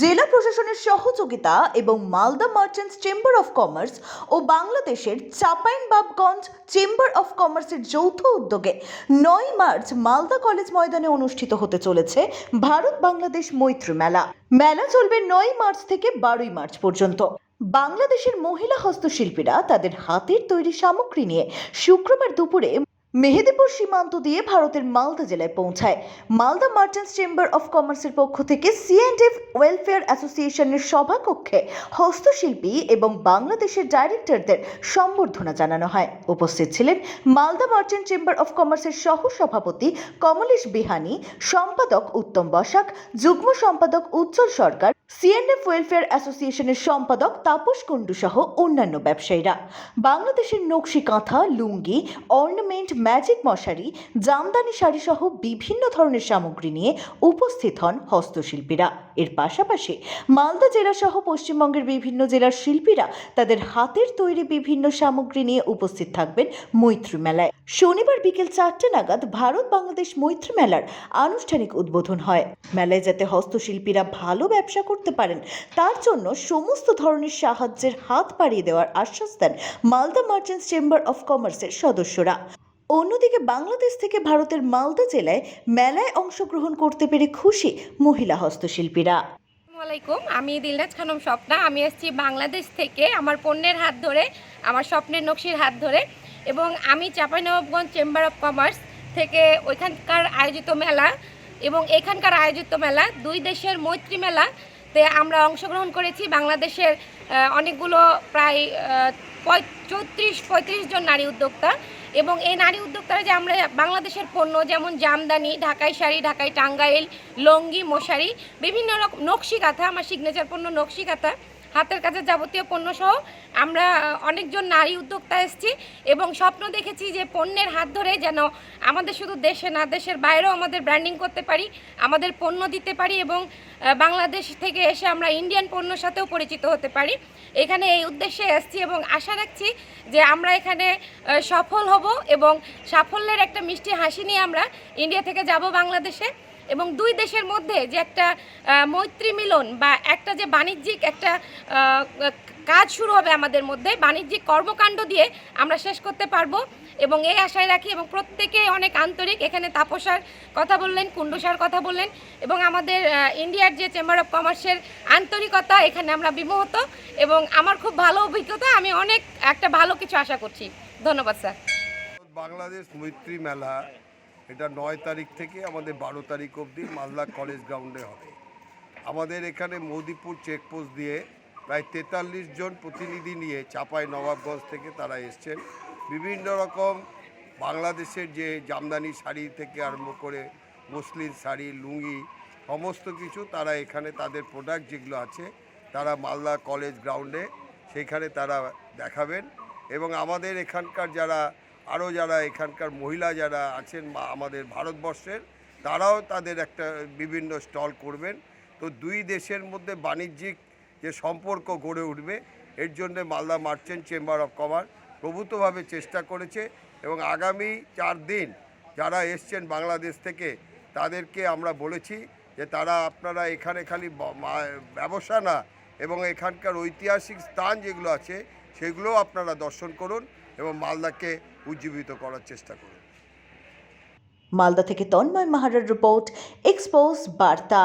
জেলা প্রশাসনের সহযোগিতা এবং Malda merchants chamber of commerce ও বাংলাদেশের চাপাইনবাবগঞ্জ চেম্বার অফ কমার্সের যৌথ উদ্যোগে নয় মার্চ মালদা কলেজ ময়দানে অনুষ্ঠিত হতে চলেছে ভারত বাংলাদেশ মৈত্রী মেলা। মেলা চলবে নয় মার্চ থেকে বারোই মার্চ পর্যন্ত। বাংলাদেশের মহিলা হস্তশিল্পীরা তাদের হাতের তৈরি সামগ্রী নিয়ে শুক্রবার দুপুরে মেহেদিপুর সীমান্ত দিয়ে ভারতের মালদা জেলায় পৌঁছায়। মালদা মার্চেন্টস চেম্বার অফ কমার্সের পক্ষ থেকে সিএন্ডএফ ওয়েলফেয়ার অ্যাসোসিয়েশনের সভাকক্ষে হস্তশিল্পী এবং বাংলাদেশের ডাইরেক্টরদের সম্বর্ধনা জানানো হয়। উপস্থিত ছিলেন মালদা মার্চেন্ট চেম্বার অফ কমার্সের সহ সভাপতি কমলেশ বিহানি, সম্পাদক উত্তম বসাক, যুগ্ম সম্পাদক উজ্জ্বল সরকার সিএনএফ ওয়েলফেয়ার অ্যাসোসিয়েশনের সম্পাদক তাপস কুণ্ডু সহ অন্যান্য ব্যবসায়ীরা। বাংলাদেশের নকশি কাঁথা, লুঙ্গি অর্নামেন্ট ম্যাজিক মশারি, জামদানি শাড়ি সহ বিভিন্ন ধরনের সামগ্রী নিয়ে উপস্থিত হন হস্তশিল্পীরা। এর পাশাপাশি মালদা জেলা সহ পশ্চিমবঙ্গের বিভিন্ন জেলার শিল্পীরা তাদের হাতের তৈরি বিভিন্ন সামগ্রী নিয়ে উপস্থিত থাকবেন মৈত্রী মেলায়। শনিবার বিকেল চারটে নাগাদ ভারত বাংলাদেশ মৈত্রী মেলার আনুষ্ঠানিক উদ্বোধন হয়। মেলায় যাতে হস্তশিল্পীরা ভালো ব্যবসা করতে পারেন, তার জন্য সমস্ত ধরনের সাহায্যের হাত বাড়িয়ে দেওয়ার আশ্বাস দেন মালদা মার্চেন্টস চেম্বার অফ কমার্সের সদস্যরা। অন্যদিকে বাংলাদেশ থেকে ভারতের মালদা জেলায় মেলায় অংশগ্রহণ করতে পেরে খুশি মহিলা হস্তশিল্পীরা। আসসালামু আলাইকুম, আমি দিলরাজ খানম স্বপ্না। আমি এসেছি বাংলাদেশ থেকে আমার পণ্যের হাত ধরে, আমার স্বপ্নের নকশির হাত ধরে এবং আমি চাঁপাইনবাবগঞ্জ চেম্বার অফ কমার্স থেকে ওইখানকার আয়োজিত মেলা এবং এখানকার আয়োজিত মেলা, দুই দেশের মৈত্রী মেলাতে আমরা অংশগ্রহণ করেছি। বাংলাদেশের অনেকগুলো প্রায় চৌত্রিশ, পঁয়ত্রিশ জন নারী উদ্যোক্তা এবং এই নারী উদ্যোক্তারা যে আমরা বাংলাদেশের পণ্য যেমন জামদানি, ঢাকাই শাড়ি, ঢাকাই টাঙ্গাইল, লঙ্গি, মশারি, বিভিন্ন রকম নকশি কাঁথা আমার সিগনেচার পণ্য নকশি কাঁথা হাতের কাছে যাবতীয় পণ্য সহ আমরা অনেকজন নারী উদ্যোক্তা এসেছি এবং স্বপ্ন দেখেছি যে পণ্যের হাত ধরে যেন আমাদের শুধু দেশে না, দেশের বাইরেও আমাদের ব্র্যান্ডিং করতে পারি, আমাদের পণ্য দিতে পারি এবং বাংলাদেশ থেকে এসে আমরা ইন্ডিয়ান পণ্যর সাথেও পরিচিত হতে পারি। এখানে এই উদ্দেশ্যে এসেছি এবং আশা রাখছি যে আমরা এখানে সফল হব এবং সাফল্যের একটা মিষ্টি হাসি নিয়ে আমরা ইন্ডিয়া থেকে যাব বাংলাদেশে। এবং দুই দেশের মধ্যে যে একটা মৈত্রী মিলন বা একটা যে বাণিজ্যিক একটা কাজ শুরু হবে আমাদের মধ্যে, বাণিজ্যিক কর্মকাণ্ড দিয়ে আমরা শেষ করতে পারব এবং এই আশায় রাখি এবং প্রত্যেকে অনেক আন্তরিক। এখানে তাপসার কথা বললেন, কুণ্ডসার কথা বললেন এবং আমাদের ইন্ডিয়ার যে চেম্বার অফ কমার্সের আন্তরিকতা এখানে আমরা বিমোহত এবং আমার খুব ভালো অভিজ্ঞতা, আমি অনেক একটা ভালো কিছু আশা করছি। ধন্যবাদ, স্যার। বাংলাদেশ মৈত্রী মেলা এটা নয় তারিখ থেকে আমাদের বারো তারিখ অবধি মালদা কলেজ গ্রাউন্ডে হবে। আমাদের এখানে মৌদিপুর চেকপোস্ট দিয়ে প্রায় তেতাল্লিশ জন প্রতিনিধি নিয়ে চাপাই নবাবগঞ্জ থেকে তারা এসছেন। বিভিন্ন রকম বাংলাদেশের যে জামদানি শাড়ি থেকে আরম্ভ করে মুসলিম শাড়ি, লুঙ্গি, সমস্ত কিছু তারা এখানে তাদের প্রোডাক্ট যেগুলো আছে তারা মালদা কলেজ গ্রাউন্ডে সেইখানে তারা দেখাবেন। এবং আমাদের এখানকার যারা আরও যারা এখানকার মহিলা যারা আছেন বা আমাদের ভারতবর্ষের, তারাও তাদের একটা বিভিন্ন স্টল করবেন। তো দুই দেশের মধ্যে বাণিজ্যিক যে সম্পর্ক গড়ে উঠবে, এর জন্য Malda merchant chamber of commerce প্রভূতভাবে চেষ্টা করেছে এবং আগামী চার দিন যারা এসছেন বাংলাদেশ থেকে, তাদেরকে আমরা বলেছি যে তারা আপনারা এখানে খালি ব্যবসা না, এবং এখানকার ঐতিহাসিক স্থান যেগুলো আছে, সেগুলোও আপনারা দর্শন করুন এবং মালদাকে উজ্জীবিত করার চেষ্টা করুন। মালদা থেকে তন্ময় মাহারার রিপোর্ট এক্সপোজ বার্তা।